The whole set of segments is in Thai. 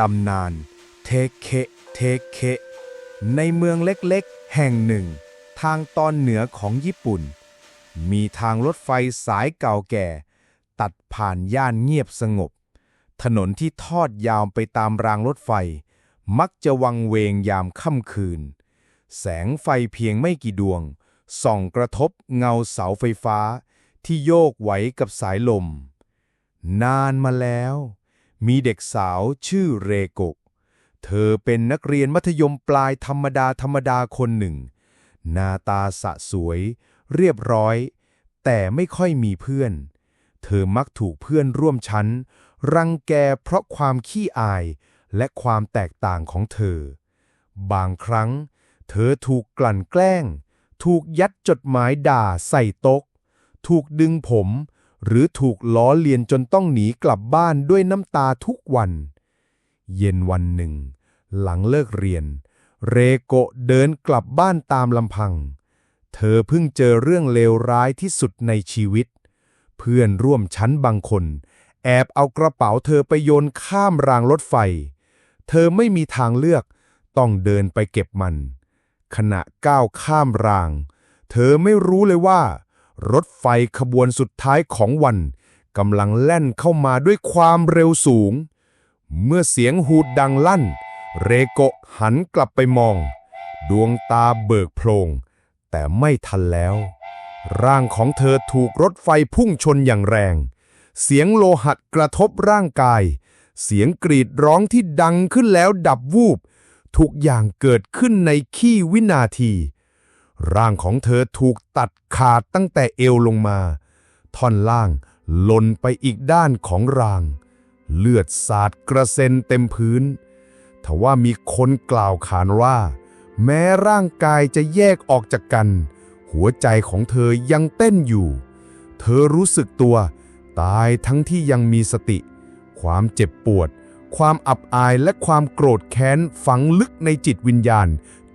ตำนานเทเคเทเคในเมืองเล็กๆ แห่งหนึ่ง ทางตอนเหนือของญี่ปุ่น มีทางรถไฟสายเก่าแก่ ตัดผ่านย่านเงียบสงบ ถนนที่ทอดยาวไปตามรางรถไฟ มักจะวังเวงยามค่ำคืน แสงไฟเพียงไม่กี่ดวง ส่องกระทบเงาเสาไฟฟ้าที่โยกไหวกับสายลม นานมาแล้ว มีเด็กสาวชื่อเรโกะเธอเป็นนักเรียนมัธยมปลายธรรมดาธรรมดาคนหนึ่ง หน้าตาสะสวย เรียบร้อย แต่ไม่ค่อยมีเพื่อน เธอมักถูกเพื่อนร่วมชั้น รังแกเพราะความขี้อายและความแตกต่างของเธอ บางครั้ง เธอถูกกลั่นแกล้ง ถูกยัดจดหมายด่าใส่โต๊ะถูกดึงผม หรือถูกล้อเลียนจนต้องหนีกลับบ้านด้วยน้ำตาทุกวัน เย็นวันหนึ่ง หลังเลิกเรียน เรโกะเดินกลับบ้านตามลำพัง เธอเพิ่งเจอเรื่องเลวร้ายที่สุดในชีวิต เพื่อนร่วมชั้นบางคน แอบเอากระเป๋าเธอไปโยนข้ามรางรถไฟ เธอไม่มีทางเลือก ต้องเดินไปเก็บมัน ขณะก้าวข้ามราง เธอไม่รู้เลยว่า รถไฟขบวนสุดท้ายของวันกำลังแล่นเข้ามาด้วยความเร็วสูง เมื่อเสียงหูดดังลั่น เรโกะหันกลับไปมอง ดวงตาเบิกโพลงแต่ไม่ทันแล้ว ร่างของเธอถูกรถไฟพุ่งชนอย่างแรง เสียงโลหัดกระทบร่างกาย เสียงกรีดร้องที่ดังขึ้นแล้วดับวูบ ทุกอย่างเกิดขึ้นในขี้วินาที ร่างของเธอถูกตัดขาดตั้งแต่เอวลงมา ท่อนล่างหล่นไปอีกด้านของราง เลือดสาดกระเซ็นเต็มพื้นทว่ามีคนกล่าวขานว่า แม้ร่างกายจะแยกออกจากกัน หัวใจของเธอยังเต้นอยู่ เธอรู้สึกตัว ตายทั้งที่ยังมีสติ ความเจ็บปวด ความอับอายและความโกรธแค้นฝังลึกในจิตวิญญาณ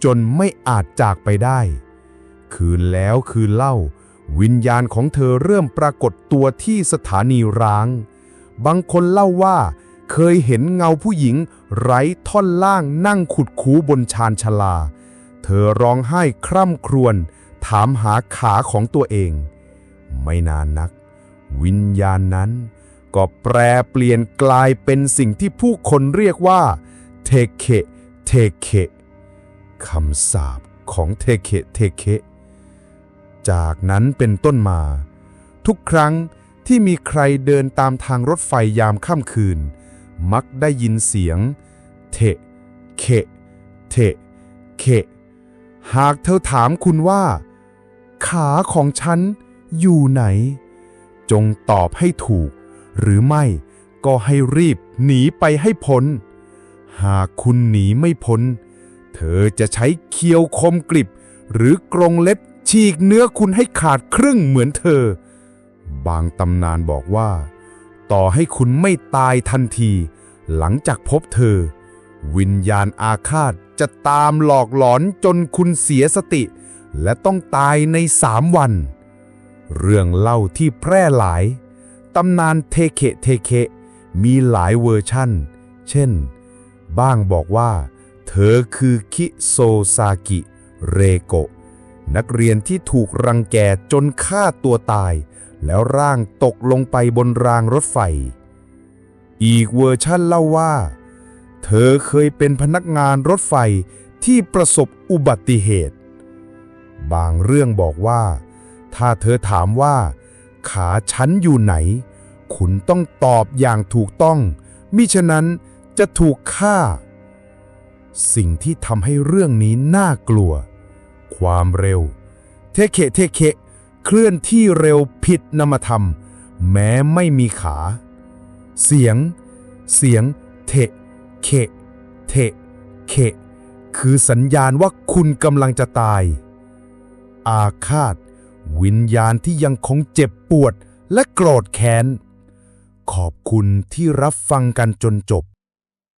จนไม่อาจจากไปได้ คืนแล้วคืนเล่า วิญญาณของเธอเริ่มปรากฏตัวที่สถานีร้าง บางคนเล่าว่า เคยเห็นเงาผู้หญิง ไร้ท่อนล่างนั่งขุดคูบนชานชาลา เธอร้องไห้คร่ำครวญถามหาขาของตัวเอง ไม่นานนัก วิญญาณนั้น ก็แปรเปลี่ยนกลายเป็นสิ่งที่ผู้คนเรียกว่า เทเค เทเคคำสาปของเทเค เทเค จากนั้นเป็นต้นมา ทุกครั้งที่มีใครเดินตามทางรถไฟยามค่ำคืน มักได้ยินเสียง เทะเคเทะเคหากเธอถามคุณว่า ขาของฉันอยู่ไหน จงตอบให้ถูก หรือไม่ก็ให้รีบหนีไปให้พ้น หากคุณหนีไม่พ้น เธอจะใช้เคียวคมกริบ หรือกรงเล็บ ฉีกเนื้อคุณให้ขาดครึ่งเหมือนเธอ บางตำนานบอกว่า ต่อให้คุณไม่ตายทันที หลังจากพบเธอ วิญญาณอาฆาตจะตามหลอกหลอนจนคุณเสียสติ และต้องตายในสามวัน เรื่องเล่าที่แพร่หลาย ตำนานเทเคเทเคมีหลายเวอร์ชั่น เช่น บ้างบอกว่า เธอคือคิโซซากิ เรโกะ นักเรียนที่ถูกรังแกจนฆ่าตัวตาย แล้วร่างตกลงไปบนรางรถไฟ อีกเวอร์ชั่นเล่าว่า เธอเคยเป็นพนักงานรถไฟที่ประสบอุบัติเหตุ บางเรื่องบอกว่า ถ้าเธอถามว่า ขาฉันอยู่ไหน คุณต้องตอบอย่างถูกต้อง มิฉะนั้นจะถูกฆ่า สิ่งที่ทำให้เรื่องนี้น่ากลัว ความเร็ว เทเคเทเคเคลื่อนที่เร็วผิดนามธรรม แม้ไม่มีขา เสียง เสียงเทเคเทเคคือสัญญาณว่าคุณกำลังจะตาย อาฆาต วิญญาณที่ยังคงเจ็บปวดและโกรธแค้น ขอบคุณที่รับฟังกันจนจบ